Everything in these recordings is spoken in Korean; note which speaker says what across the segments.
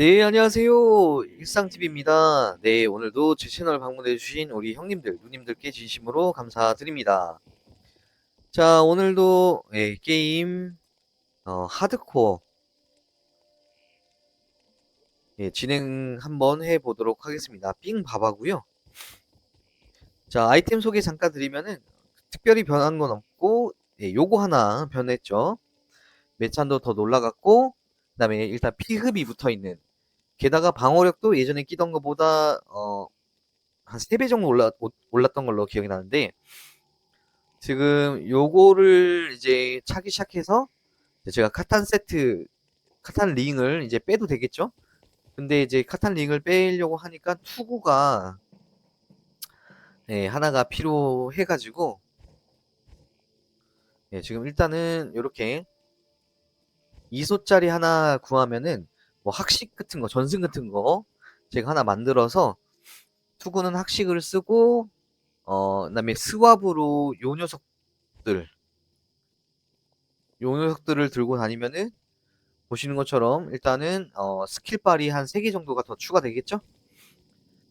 Speaker 1: 네, 안녕하세요. 일상TV입니다. 네, 오늘도 제 채널 방문해주신 우리 형님들, 누님들께 진심으로 감사드립니다. 자, 오늘도 예, 게임 어, 하드코어 예, 진행 한번 해보도록 하겠습니다. 삥 바바고요. 자, 아이템 소개 잠깐 드리면은 특별히 변한 건 없고 예, 요거 하나 변했죠. 매찬도 더 놀라갔고 그 다음에 일단 피흡이 붙어 있는 게다가 방어력도 예전에 끼던 것보다 어, 한 3배 정도 올라, 올랐던 걸로 기억이 나는데 지금 요거를 이제 차기 시작해서 제가 카탄 세트 카탄 링을 이제 빼도 되겠죠? 근데 이제 카탄 링을 빼려고 하니까 투구가 네, 하나가 필요해가지고 네, 지금 일단은 요렇게 2소짜리 하나 구하면은 뭐 학식 같은 거, 전승 같은 거 제가 하나 만들어서 투구는 학식을 쓰고 어 그다음에 스왑으로 요 녀석들 요 녀석들을 들고 다니면은 보시는 것처럼 일단은 어 스킬빨이 한 3개 정도가 더 추가되겠죠?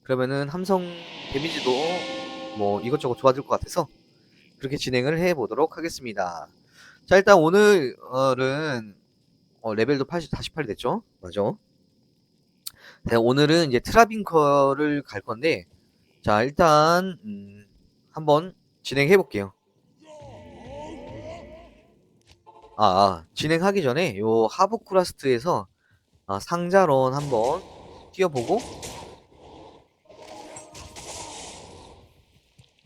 Speaker 1: 그러면은 함성 데미지도 뭐 이것저것 좋아질 것 같아서 그렇게 진행을 해 보도록 하겠습니다. 자 일단 오늘은 어, 레벨도 80, 48이 됐죠? 맞아. 네, 오늘은 이제 트라빈커를 갈 건데, 자, 일단, 음, 한번 진행해 볼게요. 아, 아, 진행하기 전에 요 하브쿠라스트에서 아, 상자론 한번 뛰어보고,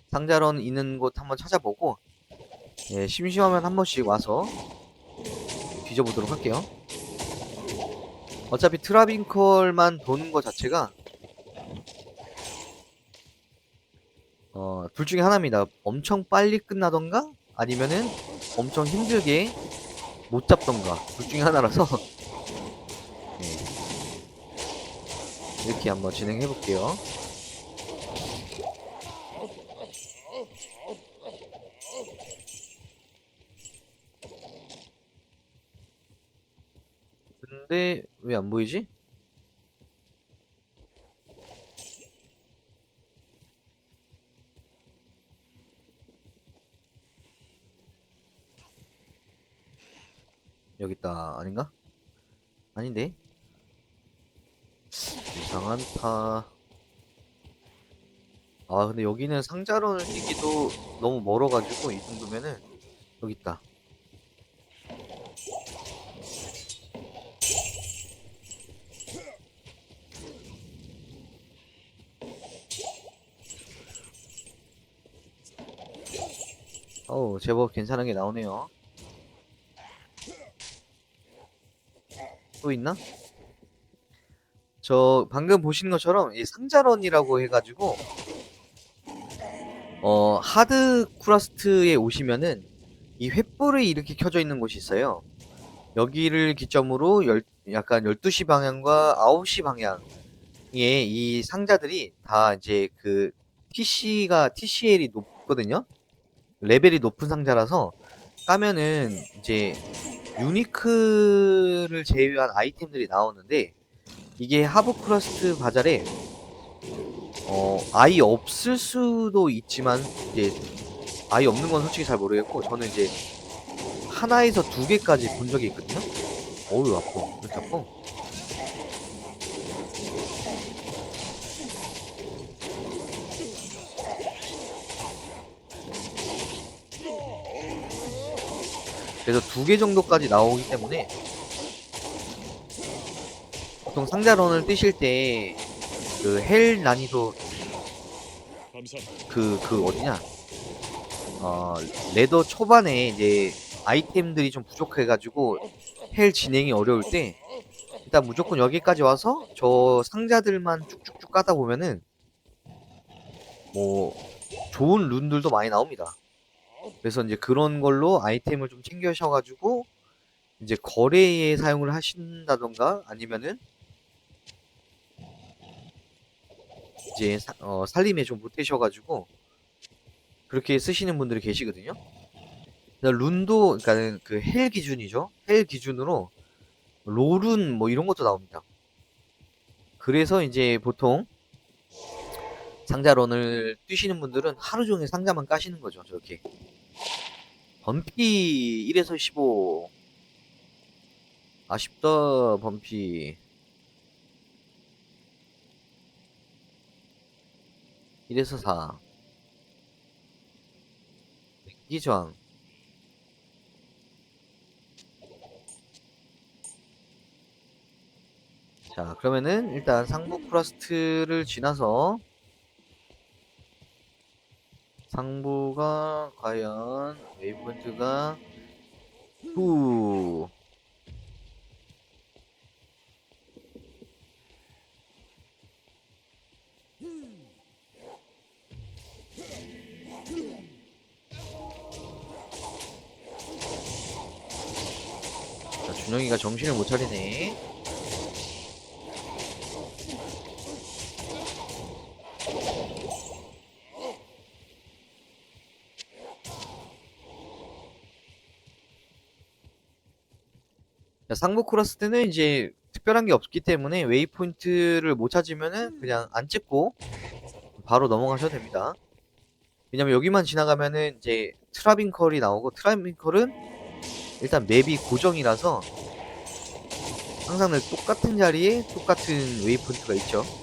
Speaker 1: 상자론 있는 곳 한번 찾아보고, 예, 심심하면 한 번씩 와서 뒤져보도록 할게요. 어차피 트라빈컬만 도는 것 자체가 어, 둘 중에 하나입니다. 엄청 빨리 끝나던가 아니면은 엄청 힘들게 못 잡던가 둘 중에 하나라서 네. 이렇게 한번 진행해 볼게요. 근데 왜안 보이지? 여기 있다 아닌가? 아닌데 이상한 타. 아 근데 여기는 상자론을 뛰기도 너무 멀어가지고 이 정도면은 여기 있다. 어우 제법 괜찮은 게 나오네요. 또 있나? 저 방금 보시는 것처럼 이 상자런이라고 해가지고 어 하드 쿠라스트에 오시면은 이 횃불이 이렇게 켜져 있는 곳이 있어요. 여기를 기점으로 열, 약간 12시 방향과 9시 방향에 이 상자들이 다 이제 그 TC가 TCL이 높거든요. 레벨이 높은 상자라서 까면은 이제 유니크를 제외한 아이템들이 나오는데 이게 하브크러스트 바잘에 어 아예 없을 수도 있지만 이제 아예 없는 건 솔직히 잘 모르겠고 저는 이제 하나에서 두 개까지 본 적이 있거든요. 어우 아파. 왜 이렇게 아파? 그래서 두 개 정도까지 나오기 때문에 보통 상자론을 뜨실 때 그 헬 난이도 그그 어디냐 어 레더 초반에 이제 아이템들이 좀 부족해가지고 헬 진행이 어려울 때 일단 무조건 여기까지 와서 저 상자들만 쭉쭉쭉 까다 보면은 뭐 좋은 룬들도 많이 나옵니다. 그래서 이제 그런 걸로 아이템을 좀 챙겨셔가지고 이제 거래에 사용을 하신다던가 아니면은 이제 사- 어, 살림에 좀 못되셔가지고 그렇게 쓰시는 분들이 계시거든요. 룬도 그러니까는 그헬 기준이죠. 헬 기준으로 로룬 뭐 이런 것도 나옵니다. 그래서 이제 보통 상자론을 뛰시는 분들은 하루 종일 상자만 까시는 거죠. 저렇게. 범피 1에서 15. 아쉽다, 범피. 1에서 4. 기저항. 자, 그러면은 일단 상부 프라스트를 지나서 상부가 과연 웨이포인트가 후 자, 준영이가 정신을 못 차리네. 상부 크로스 때는 이제 특별한 게 없기 때문에 웨이포인트를 못 찾으면은 그냥 안 찍고 바로 넘어가셔도 됩니다. 왜냐면 여기만 지나가면은 이제 트라빈컬이 나오고 트라빈컬은 일단 맵이 고정이라서 항상 늘 똑같은 자리에 똑같은 웨이포인트가 있죠.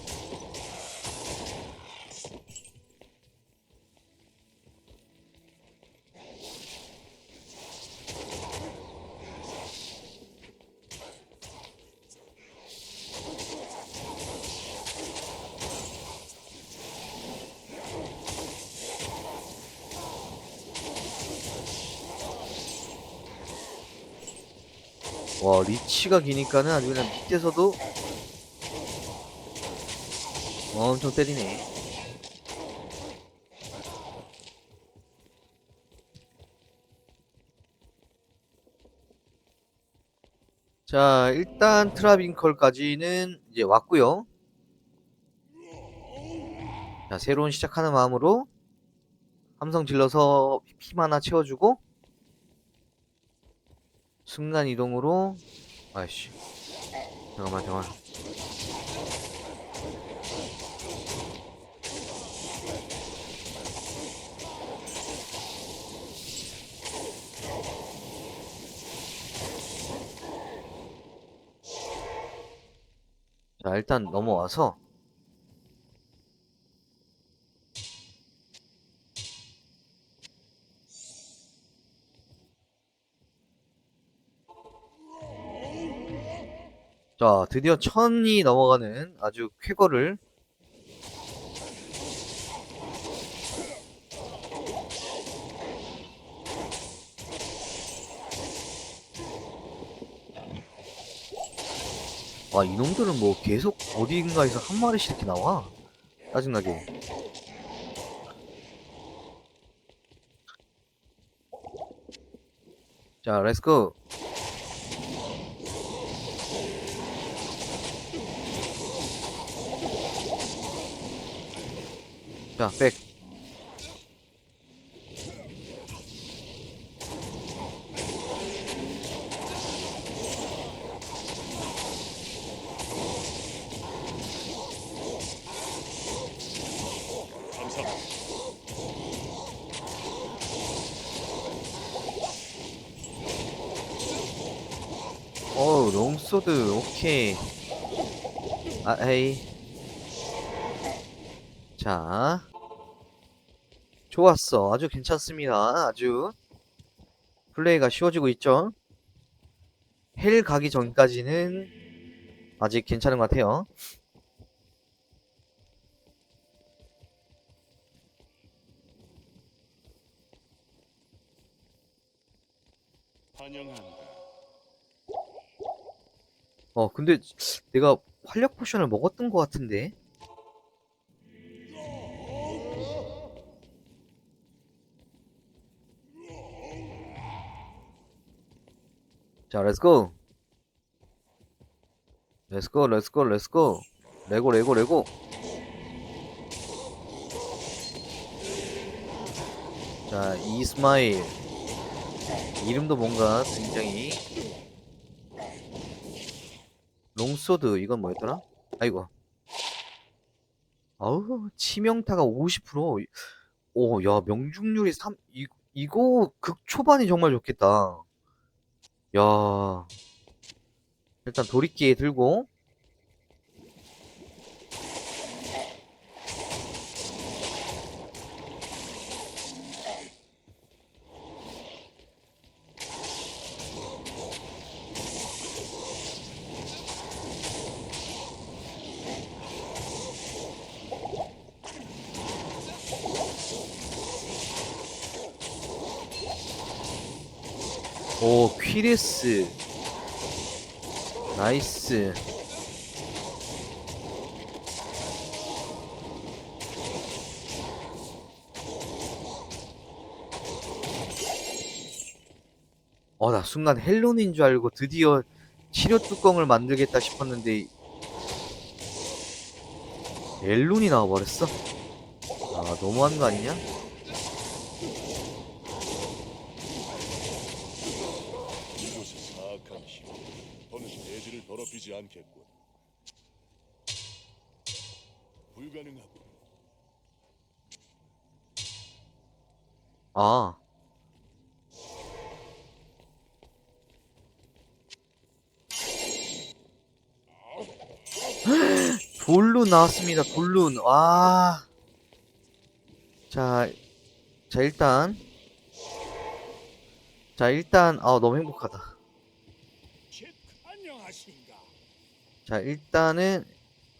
Speaker 1: 와 리치가 기니까는 아주 그냥 밑에서도 엄청 때리네. 자 일단 트라빈컬까지는 이제 왔고요. 자 새로운 시작하는 마음으로 함성 질러서 피 하나 채워주고 순간 이동으로 아이씨. 잠깐만 잠깐만. 자 일단 넘어와서 자, 드디어 천이 넘어가는 아주 쾌거를 와, 이놈들은 뭐 계속 어디인가에서 한 마리씩 이렇게 나와. 짜증나게. 자, 렛츠고. 자, 백. 어우, 롱소드, 오케이. 아, 에이. 자. 좋았어. 아주 괜찮습니다. 아주. 플레이가 쉬워지고 있죠? 헬 가기 전까지는 아직 괜찮은 것 같아요. 어, 근데 내가 활력 포션을 먹었던 것 같은데? 자, 렛츠고! 렛츠고, 렛츠고, 렛츠고! 레고, 레고, 레고! 자, 이스마일. 이름도 뭔가 굉장히 롱소드 이건 뭐였더라? 아이고 아우, 치명타가 50%. 오, 야, 명중률이 3, 이, 이거 극 초반이 정말 좋겠다. 야, 일단 도리끼에 들고, 오, 퀴리스. 나이스. 어, 나 순간 헬론인 줄 알고 드디어 치료 뚜껑을 만들겠다 싶었는데 헬론이 나와버렸어? 아, 너무한 거 아니냐?
Speaker 2: 이곳의 사악한 힘, 어느새 대지를 더럽히지 않겠군. 불가능하군.
Speaker 1: 아. 돌룬 나왔습니다. 돌룬. 와. 자, 자 일단 자 일단 아 너무 행복하다. 자 일단은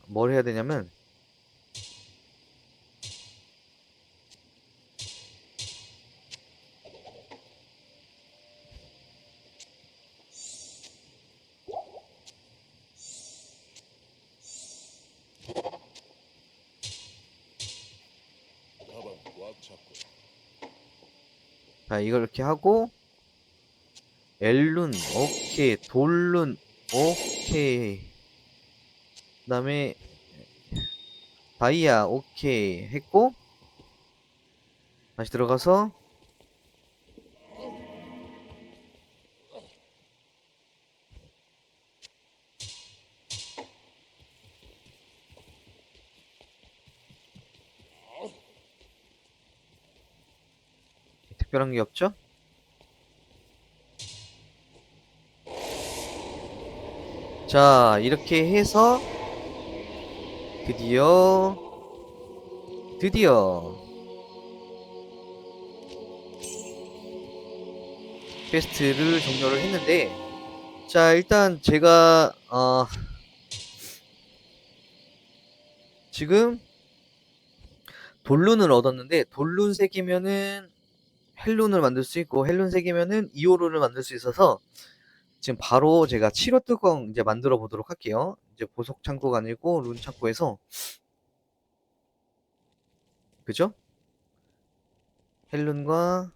Speaker 1: 뭘 해야 되냐면
Speaker 2: 가방 꽉 잡고
Speaker 1: 자 이걸 이렇게 하고 엘룬 오케이 돌룬 오케이. 그 다음에 다이아 오케이 했고 다시 들어가서 특별한 게 없죠? 자, 이렇게 해서 드디어 드디어 퀘스트를 종료를 했는데 자, 일단 제가 어 지금 돌룬을 얻었는데 돌룬 3개면은 헬룬을 만들 수 있고 헬룬 3개면은 이오룬을 만들 수 있어서 지금 바로 제가 치료 뚜껑 이제 만들어 보도록 할게요. 이제 보석 창고가 아니고 룬 창고에서 그죠? 헬룬과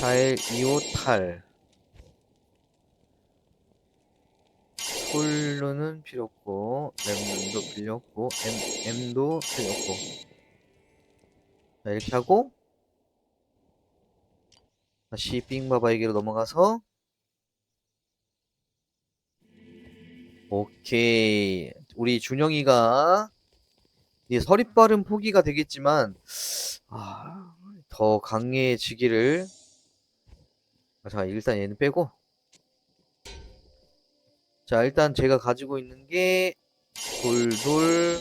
Speaker 1: 잘 이오탈 솔루는 필요 없고 램도 필요 없고 M, M도 필요 없고 자 이렇게 하고 다시 삥바바에게로 넘어가서 오케이. 우리 준영이가 이제 서리빠른 포기가 되겠지만 아, 더 강해지기를 아, 자 일단 얘는 빼고. 자 일단 제가 가지고 있는 게 돌 돌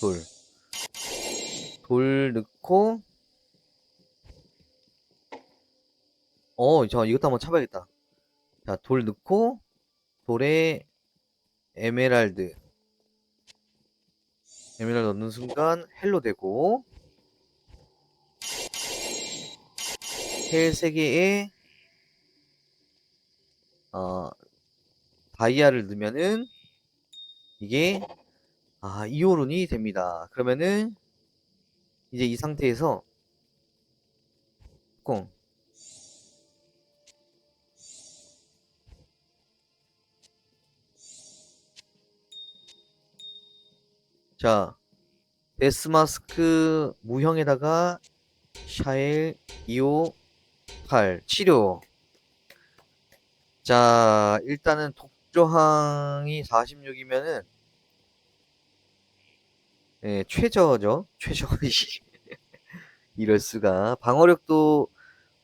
Speaker 1: 돌 돌 넣고 어, 저 이것도 한번 쳐봐야겠다. 자, 돌 넣고, 돌에 에메랄드. 에메랄드 넣는 순간 헬로 되고, 헬 3개에, 어, 다이아를 넣으면은, 이게, 아, 이오룬이 됩니다. 그러면은, 이제 이 상태에서, 꽁, 자, 데스마스크 무형에다가 샤엘 258 치료. 자, 일단은 독, 저항이 46이면은 예, 최저죠. 최저. 이럴 수가. 방어력도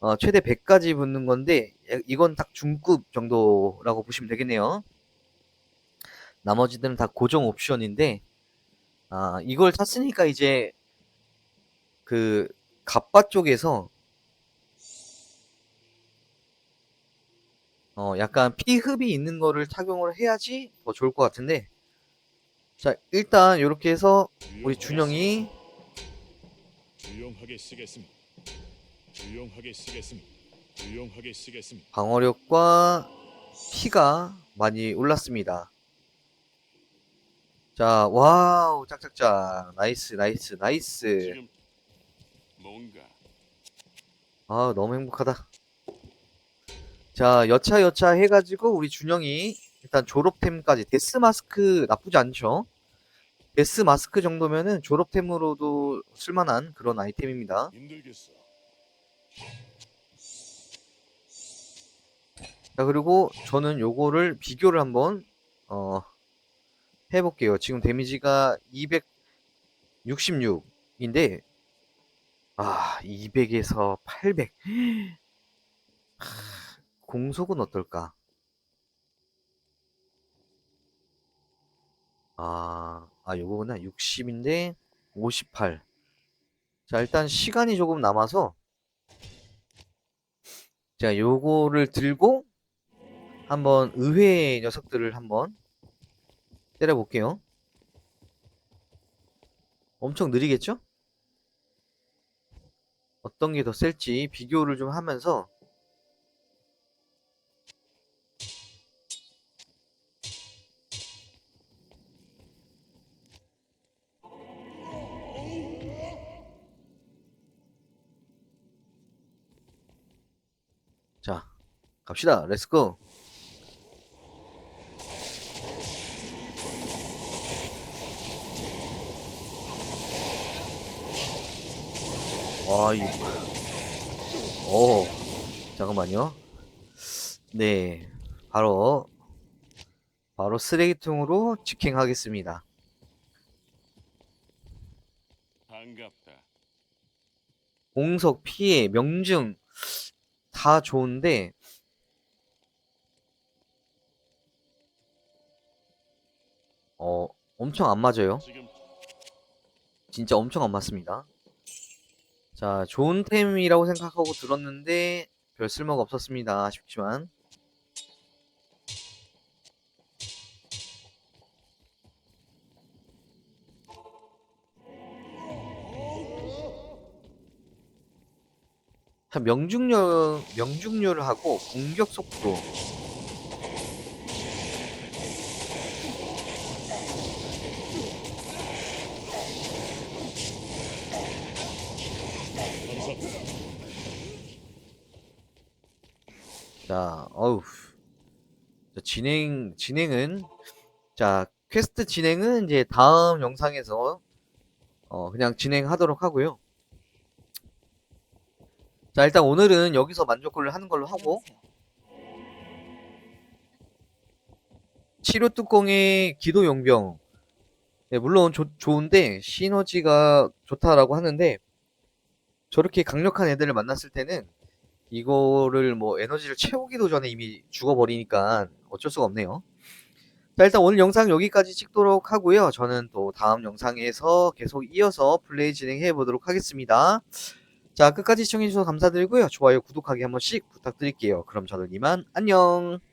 Speaker 1: 어, 최대 100까지 붙는 건데 예, 이건 딱 중급 정도라고 보시면 되겠네요. 나머지들은 다 고정 옵션인데 아, 이걸 샀으니까 이제 그 갑바 쪽에서 어, 약간 피흡이 있는 거를 착용을 해야지 더 좋을 것 같은데 자, 일단 이렇게 해서 우리 준영이
Speaker 2: 유용하게 쓰겠습니다. 유용하게 쓰겠습니다. 유용하게 쓰겠습니다.
Speaker 1: 방어력과 피가 많이 올랐습니다. 자, 와우, 짝짝짝. 나이스, 나이스, 나이스.
Speaker 2: 지금 뭔가
Speaker 1: 아, 너무 행복하다. 자, 여차 여차 해가지고 우리 준영이 일단 졸업템까지 데스 마스크 나쁘지 않죠? 데스 마스크 정도면은 졸업템으로도 쓸만한 그런 아이템입니다.
Speaker 2: 힘들겠어.
Speaker 1: 자, 그리고 저는 요거를 비교를 한번, 어, 해볼게요. 지금 데미지가 266인데, 아, 200에서 800. 공속은 어떨까? 아, 아, 요거구나. 60인데, 58. 자, 일단 시간이 조금 남아서, 자, 요거를 들고, 한번 의외의 녀석들을 한번 때려볼게요. 엄청 느리겠죠? 어떤 게 더 셀지 비교를 좀 하면서 갑시다. 렛츠고. 와, 이, 오, 잠깐만요. 네, 바로, 바로 쓰레기통으로 직행하겠습니다.
Speaker 2: 반갑다.
Speaker 1: 공석, 피해, 명중, 다 좋은데, 어, 엄청 안 맞아요. 진짜 엄청 안 맞습니다. 자, 좋은 템이라고 생각하고 들었는데 별 쓸모가 없었습니다. 아쉽지만. 자, 명중률, 명중률하고 공격 속도.
Speaker 2: 감사합니다.
Speaker 1: 자, 어우. 자, 진행, 진행은, 자, 퀘스트 진행은 이제 다음 영상에서, 어, 그냥 진행하도록 하고요. 자, 일단 오늘은 여기서 만족을 하는 걸로 하고, 치료 뚜껑의 기도 용병. 네, 물론 좋 좋은데, 시너지가 좋다라고 하는데, 저렇게 강력한 애들을 만났을 때는, 이거를 뭐 에너지를 채우기도 전에 이미 죽어버리니까 어쩔 수가 없네요. 자, 일단 오늘 영상 여기까지 찍도록 하고요. 저는 또 다음 영상에서 계속 이어서 플레이 진행해 보도록 하겠습니다. 자, 끝까지 시청해주셔서 감사드리고요. 좋아요, 구독하기 한 번씩 부탁드릴게요. 그럼 저는 이만 안녕!